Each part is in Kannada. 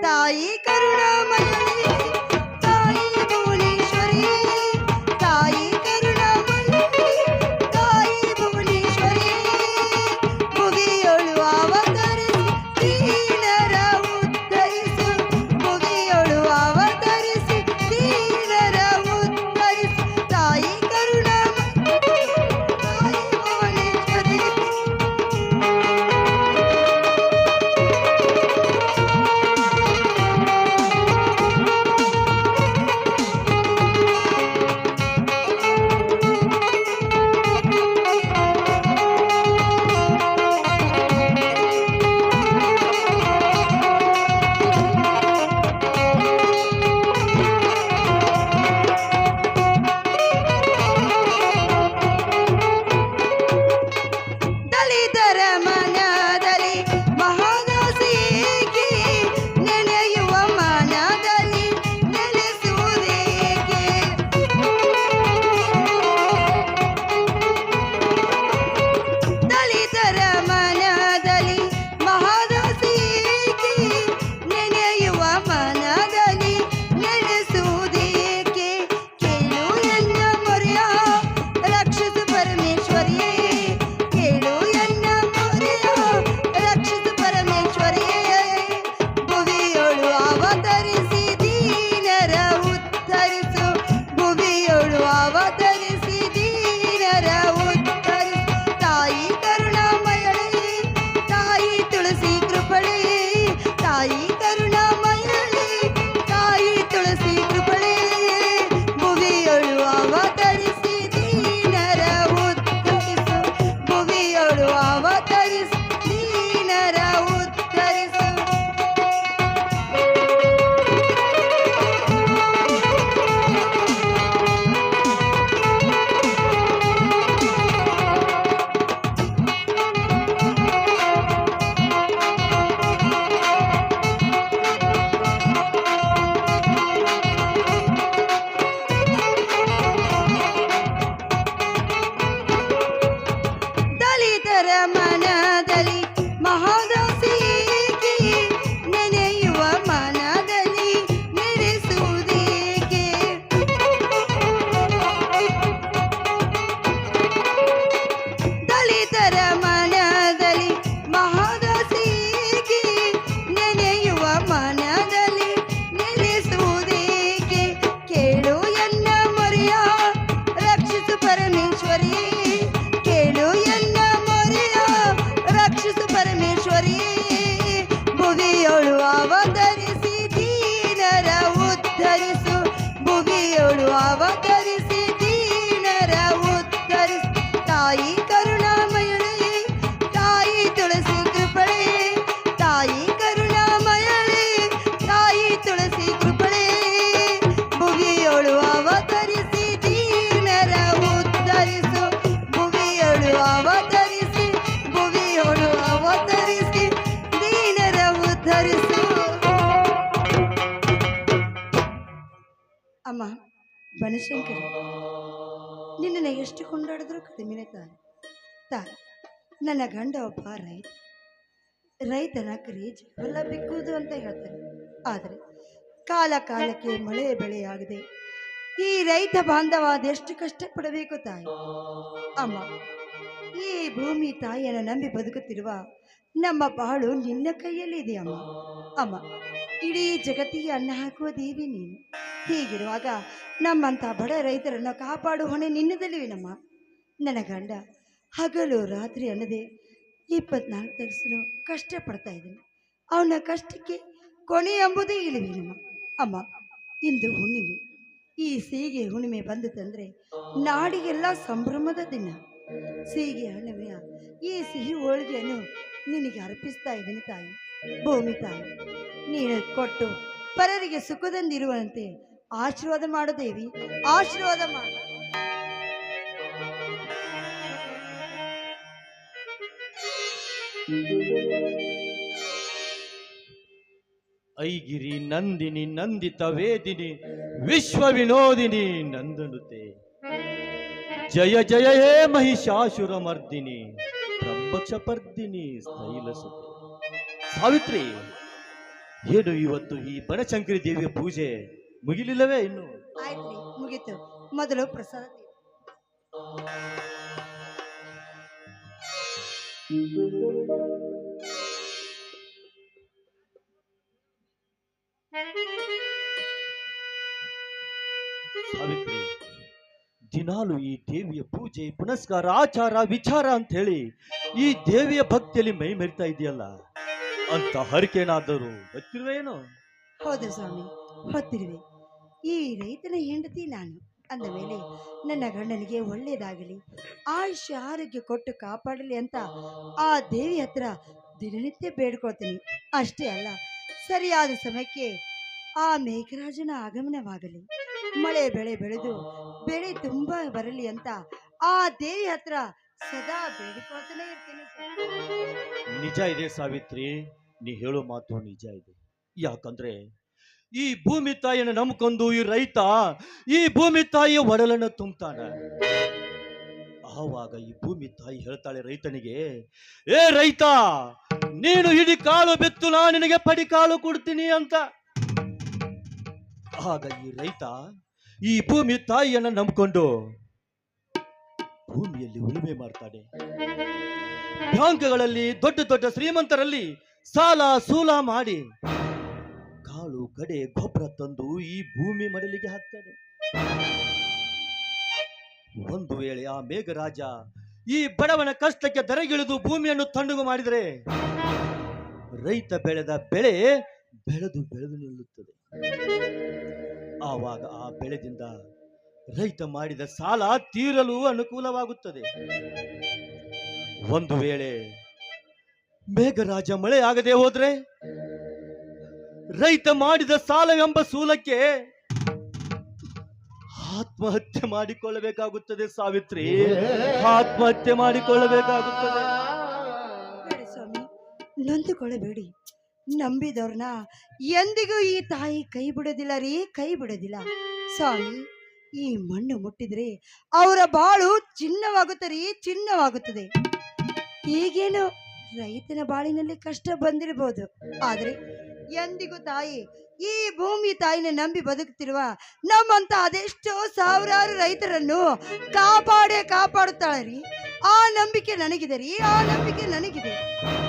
ತಾಯಿ ಬನಶಂಕರಿ. ನಿನ್ನನ್ನು ಎಷ್ಟು ಕೊಂಡಾಡಿದ್ರೂ ಕಡಿಮೆನೆ ತಾಯಿ ತಾಯಿ ನನ್ನ ಗಂಡ ಒಬ್ಬ ರೈತ. ರೈತನ ಕರಿ ಜೀವಲ್ಲ ಬಿಕ್ಕುವುದು ಅಂತ ಹೇಳ್ತಾರೆ. ಆದರೆ ಕಾಲ ಕಾಲಕ್ಕೆ ಮಳೆ ಬೆಳೆಯಾಗಿದೆ. ಈ ರೈತ ಬಾಂಧವ ಅದೆಷ್ಟು ಕಷ್ಟಪಡಬೇಕು ತಾಯಿ? ಅಮ್ಮ, ಈ ಭೂಮಿ ತಾಯಿಯನ್ನು ನಂಬಿ ಬದುಕುತ್ತಿರುವ ನಮ್ಮ ಬಾಳು ನಿನ್ನ ಕೈಯಲ್ಲಿ ಇದೆ ಅಮ್ಮ. ಅಮ್ಮ ಇಡೀ ಜಗತ್ತಿಗೆ ಅನ್ನ ಹಾಕುವ ದೇವಿ ನೀನು. ಹೀಗಿರುವಾಗ ನಮ್ಮಂಥ ಬಡ ರೈತರನ್ನು ಕಾಪಾಡುವ ಹೊಣೆ ನಿನ್ನದಲ್ಲಿವೇನಮ್ಮ ನನ್ನ ಗಂಡ ಹಗಲು ರಾತ್ರಿ ಅನ್ನದೆ ಇಪ್ಪತ್ನಾಲ್ಕು ತಾಸು ಕಷ್ಟಪಡ್ತಾ ಇದ್ದೀನಿ. ಅವನ ಕಷ್ಟಕ್ಕೆ ಕೊನೆ ಎಂಬುದೇ ಇಲ್ಲವೇನಮ್ಮ ಅಮ್ಮ, ಇಂದು ಹುಣ್ಣಿಮೆ. ಈ ಸೀಗೆ ಹುಣ್ಣಿಮೆ ಬಂದು ತಂದರೆ ನಾಡಿಗೆಲ್ಲ ಸಂಭ್ರಮದ ದಿನ. ಸೀಗೆ ಹುಣ್ಣಿಮೆಯ ಈ ಸಿಹಿ ಹೋಳಿಗೆಯನ್ನು ನಿನಗೆ ಅರ್ಪಿಸ್ತಾ ಇದ್ದೀನಿ ತಾಯಿ. ಭೂಮಿ ತಾಯಿ ನೀನು ಕೊಟ್ಟು ಪರರಿಗೆ ಸುಖದಿಂದಿರುವಂತೆ ಆಶೀರ್ವಾದ ಮಾಡು ದೇವಿ, ಆಶೀರ್ವಾದ ಮಾಡು. ಐಗಿರಿ ನಂದಿನಿ, ನಂದಿತ ವೇದಿನಿ, ವಿಶ್ವ ವಿನೋದಿನಿ ನಂದನುತೆ. ಜಯ ಜಯ ಹೇ ಮಹಿಷಾಸುರ ಮರ್ದಿನಿ ಬ್ರಹ್ಮಕ್ಷಪರ್ದಿನಿ, ಸ್ಥೈಲಸುತೆ. ಸಾವಿತ್ರಿ ಏನು ಇವತ್ತು ಈ ಬನಶಂಕರಿ ದೇವಿಯ ಪೂಜೆ ಮುಗಿಲಿಲ್ಲವೇ ಇನ್ನು? ಆಯ್ತು ಮುಗೀತು. ಮೊದಲು ಪ್ರಸಾದ. ಸಾವಿತ್ರಿ ದಿನಾಲು ಈ ದೇವಿಯ ಪೂಜೆ ಪುನಸ್ಕಾರ ಆಚಾರ ವಿಚಾರ ಅಂತ ಹೇಳಿ ಈ ದೇವಿಯ ಭಕ್ತಿಯಲ್ಲಿ ಮೈ ಮೆರಿತಾ ಇದೆಯಲ್ಲ? ಅಂತ ಹರಿಕೇನಾದರೂ ಹತ್ತಿರುವೇನು ಹೌದು ಸ್ವಾಮಿ, ಹೊತ್ತಿರುವೆ. ಈ ರೈತನ ಹೆಂಡತಿ ನಾನು. ಅಂದ ಮೇಲೆ, ನನ್ನ ಗಂಡನಿಗೆ ಒಳ್ಳೆಯದಾಗಲಿ ಆಯುಷ್ಯ ಆರೋಗ್ಯ ಕೊಟ್ಟು ಕಾಪಾಡಲಿ ಅಂತ ಆ ದೇವಿ ಹತ್ರ ದಿನನಿತ್ಯ ಬೇಡ್ಕೊಳ್ತೀನಿ. ಅಷ್ಟೇ ಅಲ್ಲ, ಸರಿಯಾದ ಸಮಯಕ್ಕೆ ಆ ಮೇಘರಾಜನ ಆಗಮನವಾಗಲಿ. ಮಳೆ ಬೆಳೆ ಬೆಳೆದು, ಬೆಳೆ ತುಂಬ ಬರಲಿ ಅಂತ ಆ ದೇವಿ ಹತ್ರ ಸದಾ ಇರ್ತೀನಿ. ನಿಜ ಇದೆ ಸಾವಿತ್ರಿ, ನೀ ಹೇಳೋ ಮಾತು ನಿಜ ಇದೆ. ಯಾಕಂದ್ರೆ ಈ ಭೂಮಿ ತಾಯಿಯನ್ನು ನಂಬ್ಕೊಂಡು ಈ ರೈತ, ಈ ಭೂಮಿ ತಾಯಿಯ ಒಡಲನ್ನು ತುಂಬ್ತಾನ. ಆವಾಗ ಈ ಭೂಮಿ ತಾಯಿ ಹೇಳ್ತಾಳೆ ರೈತನಿಗೆ, ಏ ರೈತ, ನೀನು ಇಡೀ ಕಾಳು ಬಿತ್ತು, ನಾ ನಿನಗೆ ಪಡಿ ಕಾಳು ಕೊಡ್ತೀನಿ ಅಂತ. ಆಗ ಈ ರೈತ ಈ ಭೂಮಿ ತಾಯಿಯನ್ನ ನಂಬ್ಕೊಂಡು ಭೂಮಿಯಲ್ಲಿ ಉಳುಮೆ ಮಾಡ್ತಾನೆ. ಬ್ಯಾಂಕ್ಗಳಲ್ಲಿ ದೊಡ್ಡ ದೊಡ್ಡ ಶ್ರೀಮಂತರಲ್ಲಿ ಸಾಲ ಸೂಲ ಮಾಡಿ ಕಾಳು ಕಡೆ ಗೊಬ್ಬರ ತಂದು ಈ ಭೂಮಿ ಮಡಲಿಗೆ ಹಾಕ್ತಾನೆ. ಒಂದು ವೇಳೆ ಆ ಮೇಘರಾಜ ಈ ಬಡವನ ಕಷ್ಟಕ್ಕೆ ದರಗಿಳಿದು ಭೂಮಿಯನ್ನು ತಣ್ಣಗು ಮಾಡಿದರೆ ರೈತ ಬೆಳೆದ ಬೆಳೆ ಬೆಳೆದು ಬೆಳೆದು ನಿಲ್ಲುತ್ತದೆ. ಆವಾಗ ಆ ಬೆಳೆದಿಂದ ರೈತ ಮಾಡಿದ ಸಾಲ ತೀರಲು ಅನುಕೂಲವಾಗುತ್ತದೆ. ಒಂದು ವೇಳೆ ಮೇಘರಾಜ ಮಳೆ ಆಗದೆ ಹೋದ್ರೆ ರೈತ ಮಾಡಿದ ಸಾಲವೆಂಬ ಸೂಲಕ್ಕೆ ಆತ್ಮಹತ್ಯೆ ಮಾಡಿಕೊಳ್ಳಬೇಕಾಗುತ್ತದೆ ಸಾವಿತ್ರಿ. ಆತ್ಮಹತ್ಯೆ ಮಾಡಿಕೊಳ್ಳಬೇಕಾಗುತ್ತದೆ. ಸ್ವಾಮಿ, ನೊಂದುಕೊಳ್ಳಬೇಡಿ. ನಂಬಿದವ್ರನ್ನ ಎಂದಿಗೂ ಈ ತಾಯಿ ಕೈ ಬಿಡೋದಿಲ್ಲ ರೀ, ಕೈ ಬಿಡೋದಿಲ್ಲ. ಸ್ವಾಮಿ ಈ ಮಣ್ಣು ಮುಟ್ಟಿದ್ರೆ ಅವರ ಬಾಳು ಚಿನ್ನವಾಗುತ್ತೆ ರೀ ಚಿನ್ನವಾಗುತ್ತದೆ. ಈಗೇನು ರೈತನ ಬಾಳಿನಲ್ಲಿ ಕಷ್ಟ ಬಂದಿರಬಹುದು ಆದರೆ ಎಂದಿಗೂ ತಾಯಿ, ಈ ಭೂಮಿ ತಾಯಿನ ನಂಬಿ ಬದುಕುತ್ತಿರುವ ನಮ್ಮಂತ ಅದೆಷ್ಟೋ ಸಾವಿರಾರು ರೈತರನ್ನು ಕಾಪಾಡೇ ಕಾಪಾಡುತ್ತಾಳೆ ರೀ. ಆ ನಂಬಿಕೆ ನನಗಿದೆ ರೀ ಆ ನಂಬಿಕೆ ನನಗಿದೆ.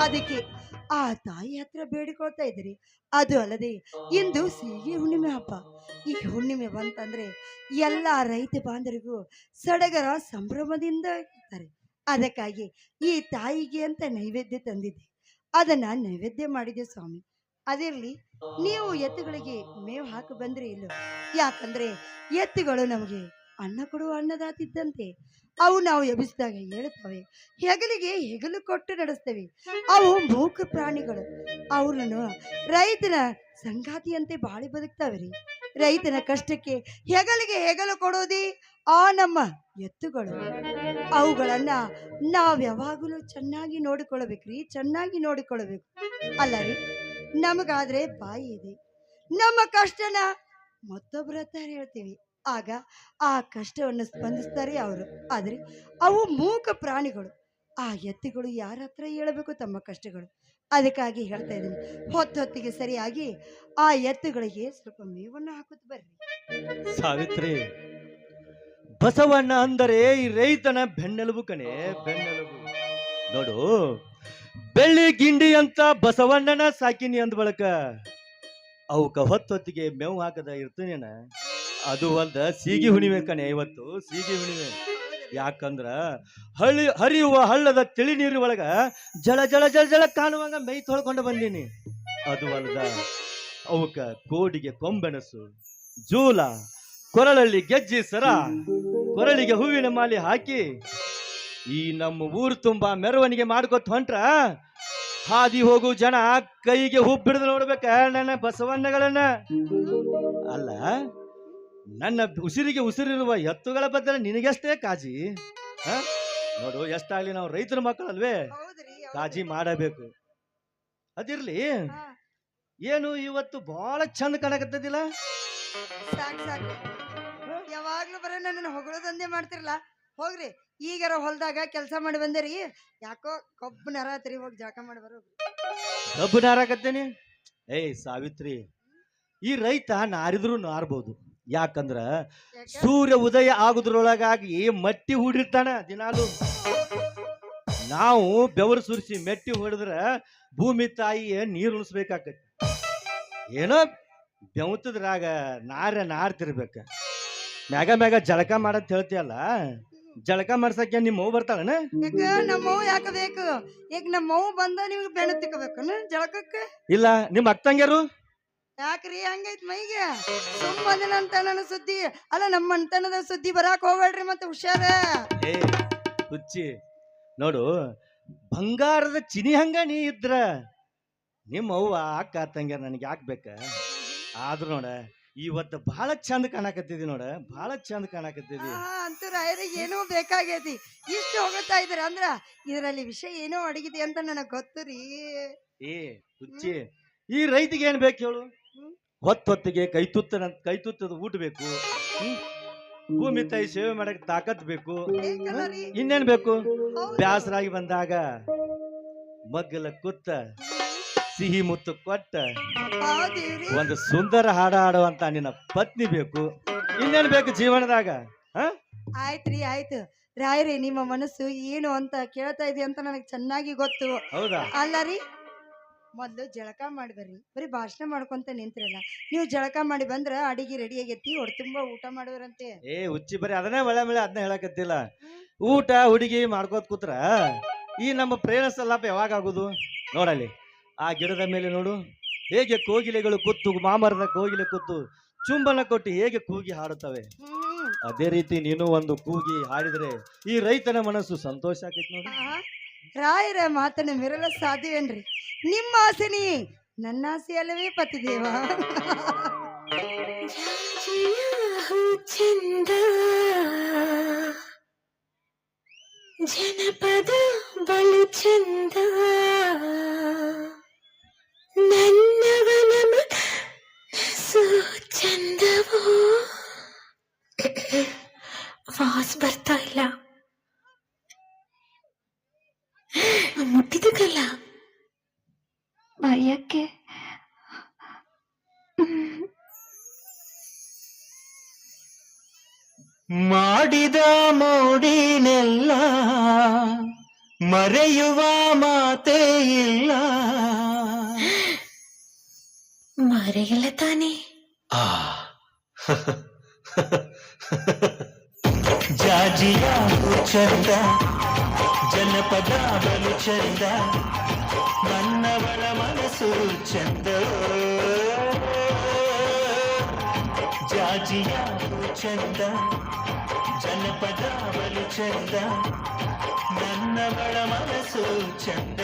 ಅದಕ್ಕೆ ಆ ತಾಯಿ ಹತ್ರ ಬೇಡಿಕೊಳ್ತಾ ಇದ್ದೀರಿ. ಅದು ಅಲ್ಲದೆ ಇಂದು ಸಿಹಿ ಹುಣ್ಣಿಮೆ ಹಬ್ಬ. ಈ ಹುಣ್ಣಿಮೆ ಬಂತಂದ್ರೆ ಎಲ್ಲ ರೈತ ಬಾಂಧವರಿಗೂ ಸಡಗರ ಸಂಭ್ರಮದಿಂದ ಇರ್ತಾರೆ. ಅದಕ್ಕಾಗಿ ಈ ತಾಯಿಗೆ ಅಂತ ನೈವೇದ್ಯ ತಂದಿದ್ದೆ. ಅದನ್ನ ನೈವೇದ್ಯ ಮಾಡಿದೆ ಸ್ವಾಮಿ. ಅದಿರಲಿ, ನೀವು ಎತ್ತುಗಳಿಗೆ ಮೇವು ಹಾಕಿ ಬಂದ್ರೆ ಇಲ್ಲ? ಯಾಕಂದ್ರೆ ಎತ್ತುಗಳು ನಮಗೆ ಅನ್ನ ಕೊಡುವ ಅನ್ನದಾತಿದ್ದಂತೆ. ಅವು ನಾವು ಎಬ್ಬಿಸಿದಾಗ ಹೇಳುತ್ತವೆ ಹೆಗಲಿಗೆ ಹೆಗಲು ಕೊಟ್ಟು ನಡೆಸ್ತವೆ. ಅವು ಮೂಕ ಪ್ರಾಣಿಗಳು. ಅವರನ್ನು ರೈತನ ಸಂಗಾತಿಯಂತೆ ಬಾಳಿ ಬದುಕ್ತಾವೆ ರೀ. ರೈತನ ಕಷ್ಟಕ್ಕೆ ಹೆಗಲಿಗೆ ಹೆಗಲು ಕೊಡೋದೇ ಆ ನಮ್ಮ ಎತ್ತುಗಳು. ಅವುಗಳನ್ನ ನಾವು ಯಾವಾಗಲೂ ಚೆನ್ನಾಗಿ ನೋಡಿಕೊಳ್ಳಬೇಕ್ರಿ ಚೆನ್ನಾಗಿ ನೋಡಿಕೊಳ್ಳಬೇಕು. ಅಲ್ಲ ರೀ. ನಮಗಾದ್ರೆ ಬಾಯಿ ಇದೆ. ನಮ್ಮ ಕಷ್ಟನ ಮತ್ತೊಬ್ಬರ ಹತ್ರ ಹೇಳ್ತೀವಿ. ಆಗ ಆ ಕಷ್ಟವನ್ನು ಸ್ಪಂದಿಸ್ತಾರೆ ಅವರು. ಆದರೆ ಅವು ಮೂಕ ಪ್ರಾಣಿಗಳು. ಆ ಎತ್ತುಗಳು ಯಾರ ಹತ್ರ ಹೇಳಬೇಕು? ತಮ್ಮ ಕಷ್ಟಗಳು. ಅದಕ್ಕಾಗಿ ಹೇಳ್ತಾ ಇದ್ದೀನಿ. ಹೊತ್ತೊತ್ತಿಗೆ ಸರಿಯಾಗಿ ಆ ಎತ್ತುಗಳಿಗೆ ಸ್ವಲ್ಪ ಮೇವನ್ನು ಹಾಕುತ್ತ ಬರ್ರಿ. ಸಾವಿತ್ರಿ, ಬಸವಣ್ಣ ಅಂದರೆ ಈ ರೈತನ ಬೆನ್ನೆಲುಬು ಕಣೆ, ಬೆನ್ನೆಲುಬು. ನೋಡು, ಬೆಳ್ಳಿ ಗಿಂಡಿ ಅಂತ ಬಸವಣ್ಣನ ಸಾಕಿನಿ ಅಂದ ಬಳಕ. ಅವಕ್ಕ ಹೊತ್ತೊತ್ತಿಗೆ ಮೇವು ಹಾಕದ ಇರ್ತೀನೇನ ಅದು ಅಲ್ದ ಸೀಗಿ ಹುಣಿಮೆ ಕಣೆ ಇವತ್ತು, ಸೀಗಿ ಹುಣಿಮೆ ಯಾಕಂದ್ರ ಹಳ್ಳಿ ಹರಿಯುವ ಹಳ್ಳದ ತಿಳಿ ನೀರು ಒಳಗ ಜಳ ಜಳ ಜಳ ಜಳ ಕಾಣುವಾಗ ಮೈ ತೊಳ್ಕೊಂಡು ಬಂದೀನಿ. ಅದು ಅಲ್ದ ಅವಕ್ಕ ಕೋಡಿಗೆ ಕೊಂಬೆಣಸು, ಜೂಲ, ಕೊರಳಲ್ಲಿ ಗೆಜ್ಜಿ ಸರ, ಕೊರಳಿಗೆ ಹೂವಿನ ಮಾಲೆ ಹಾಕಿ, ಈ ನಮ್ಮ ಊರು ತುಂಬಾ ಮೆರವಣಿಗೆ ಮಾಡ್ಕೊತ ಹೊಂಟ್ರ, ಹಾದಿ ಹೋಗು ಜನ ಕೈಗೆ ಹುಬ್ಬಿಡ್ದು ನೋಡ್ಬೇಕ ನನ್ನ ಬಸವಣ್ಣಗಳನ್ನ. ಅಲ್ಲ ನನ್ನ ಉಸಿರಿಗೆ ಉಸಿರಿರುವ ಎತ್ತುಗಳ ಬದಲು ನಿನಗೆಷ್ಟೇ ಕಾಜಿ? ಹ? ನೋಡು ಎಷ್ಟಾಗ್ಲಿ ನಾವು ರೈತರ ಮಕ್ಕಳಲ್ವೇ? ಕಾಜಿ ಮಾಡಬೇಕು. ಅದಿರ್ಲಿ ಏನು ಇವತ್ತು ಬಹಳ ಚಂದ ಕಾಣಕತ್ತದಿಲ್ಲ? ಸಾಕ್ ಸಾಕು. ಯಾವಾಗ್ಲೂ ಬರ ನನ್ನ ಹೊಗಳೋದೊಂದೇ ಮಾಡ್ತಿರಲ್ಲ ಹೋಗ್ರಿ ಈಗಾರ ಹೊಲ್ದಾಗ ಕೆಲಸ ಮಾಡಿ ಬಂದೇರಿ. ಯಾಕೋ ಕಬ್ಬು ನರತ್ರಿ ಹೋಗಿ ಜಾಕ ಮಾಡಿ ಬರೋ ಕಬ್ಬು ನಾರಾಕತ್ತೇನಿ? ಏಯ್ ಸಾವಿತ್ರಿ. ಈ ರೈತ ನಾರಿದ್ರು ನಾರ್ಬೋದು. ಯಾಕಂದ್ರ ಸೂರ್ಯ ಉದಯ ಆಗುದ್ರೊಳಗಾಗಿ ಮಟ್ಟಿ ಹೂಡಿರ್ತಾನ ದಿನಾಲು. ನಾವು ಬೆವರು ಸುರಿಸಿ ಮೆಟ್ಟಿ ಹೊಡೆದ್ರ ಭೂಮಿ ತಾಯಿಯ ನೀರು ಉಣಿಸ್ಬೇಕಾಕತಿ ಏನೋ ಬೆವತದ್ರಾಗ ನಾರ ನಾರ್ತಿರ್ಬೇಕ. ಮ್ಯಾಗ ಮ್ಯಾಗ ಜಳಕ ಮಾಡತ್ ಹೇಳ್ತಿಯಲ್ಲ ಜಳಕ ಮಾಡ್ಸಕ್ಕೆ ನಿಮ್ಮ ಮೌ ಬರ್ತಾಳನ? ನಮ್ಮ ಮೌ ಯಾಕೆ ಬೇಕು? ಈಗ ನಮ್ಮವ್ ಬಂದ ನಿಮ್ಗೆ ಬೆಣ ತಿಕ್ಕಬೇಕು ಜಳಕಕ್ಕೆ? ಇಲ್ಲ ನಿಮ್ಮ ಅಕ್ಕಂಗ್ಯಾರು ಯಾಕ್ರಿ ಹಂಗೈತ್ ಮೈಗೆ? ಸುಮ್ಮನೆ ನನ್ನ ಸುದ್ದಿ. ಅಲ್ಲ ನಮ್ಮ ಅಂತನದ ಸುದ್ದಿ ಬರಾಕ್ ಹೋಗ್ಬೇಡ್ರಿ ಮತ್ತೆ ಹುಷಾರ. ಏ ಹುಚ್ಚಿ. ನೋಡು ಬಂಗಾರದ ಚಿನಿ ಹಂಗ ನೀ ಇದ್ರ. ನಿಮ್ಮ ಅವ್ವ ಅಕ್ಕ ತಂಗ ನನಗೆ ಯಾಕೆ ಬೇಕ? ಆದ್ರೂ ನೋಡ ಇವತ್ತು ಬಹಳ ಚಂದ ಕಾಣಕತ್ತಿದಿ ನೋಡ ಬಹಳ ಚಂದ ಕಾಣಕತ್ತಿದಿ. ಅಂತೂ ರಾಯರಿಗೆ ಏನೋ ಬೇಕಾಗೈತಿ. ಇಷ್ಟು ಹೋಗುತ್ತಾ ಇದ್ರ ಅಂದ್ರ ಇದರಲ್ಲಿ ವಿಷಯ ಏನೋ ಅಡಗಿದೆ ಅಂತ ನನಗೆ ಗೊತ್ತು ರೀ. ಏ ಹುಚ್ಚಿ. ಈ ರೈತಿಗೆ ಏನ್ ಬೇಕು ಹೇಳು. ಹೊತ್ತೊತ್ತಿಗೆ ಕೈ ಕೈತುತ್ತದ ಊಟ ಬೇಕು. ಭೂಮಿ ತಾಯಿ ಸೇವೆ ಮಾಡಕ್ ತಾಕತ್ ಬೇಕು. ಇನ್ನೇನ್ ಬೇಕು. ಬ್ಯಾಸರಾಗಿ ಬಂದಾಗ ಮಗ್ಗಲ ಕುತ್ತ ಸಿಹಿ ಮುತ್ತು ಕೊಟ್ಟ ಒಂದು ಸುಂದರ ಹಾಡ ಹಾಡುವಂತ ನಿನ್ನ ಪತ್ನಿ ಬೇಕು. ಇನ್ನೇನ್ ಬೇಕು ಜೀವನದಾಗ? ಆಯ್ತ್ರಿ ಆಯ್ತು ರಾಯ್ರಿ ನಿಮ್ಮ ಮನಸ್ಸು ಏನು ಅಂತ ಕೇಳ್ತಾ ಇದೆ ಅಂತ ನನಗೆ ಚೆನ್ನಾಗಿ ಗೊತ್ತು. ಹೌದಾ? ಅಲ್ಲ ರೀ. ಮೊದ್ಲು ಜಳಕ ಮಾಡಿ ಬರ್ರಿ. ಬರೀ ಭಾಷಣ ಮಾಡ್ಕೊಂತ ನಿಂತಿರಲ್ಲ. ನೀವು ಜಳಕ ಮಾಡಿ ಬಂದ್ರ ಅಡಿಗೆ ರೆಡಿ ಆಗೈತಿ ಹೊಟ್ಟೆ ತುಂಬಾ ಊಟ ಮಾಡುವರಂತೆ. ಏ ಹುಚ್ಚಿ ಬರೀ ಅದನ್ನೇ ಒಳ್ಳೆ ಮಳೆ ಅದನ್ನ ಹೇಳಕತ್ತಿಲ್ಲ. ಊಟ ಹುಡುಗಿ ಮಾಡ್ಕೋತ ಕೂತ್ರ. ಈ ನಮ್ಮ ಪ್ರೇಮ ಸಲ್ಲಾಪ ಯಾವಾಗ ಆಗುದು? ನೋಡಲ್ಲಿ ಆ ಗಿಡದ ಮೇಲೆ ನೋಡು. ಹೇಗೆ ಕೋಗಿಲೆಗಳು ಕೂತು ಮಾಮರದ ಕೋಗಿಲೆ ಕೂತು ಚುಂಬನ ಕೊಟ್ಟು ಹೇಗೆ ಕೂಗಿ ಹಾಡುತ್ತವೆ. ಅದೇ ರೀತಿ ನೀನು ಒಂದು ಕೂಗಿ ಹಾಡಿದ್ರೆ ಈ ರೈತನ ಮನಸ್ಸು ಸಂತೋಷ ಆಕೈತಿ ನೋಡು. ರಾಯರ ಮಾತನ್ನು ಮಿರಲ ಸಾಧ್ಯವೇನ್ರಿ? ನಿಮ್ಮ ಆಸೆನಿ ನನ್ನ ಆಸೆ ಅಲ್ಲವೇ ಪತಿದೇವ. ಚಂದ ಜನಪದ ಬಲು ಚಂದ. ಮುಟ್ಟಿದಕ್ಕಲ್ಲ ಯಾಕೆ ಮಾಡಿದ ಮೋಡಿನೆಲ್ಲ ಮರೆಯುವ ಮಾತೇ ಇಲ್ಲ. ಮರೆಯಲ್ಲ ತಾನೇ? ಆ. ಜಾಜಿಯ ಚಂದ ಜನಪದ ಬಲು ಚಂದ ನನ್ನವಳ ಮನಸ್ಸು ಚಂದ ಜಾಜಿಯ ಚಂದ ಜನಪದ ಬಲು ಚಂದ ನನ್ನವಳ ಮನಸ್ಸು ಚಂದ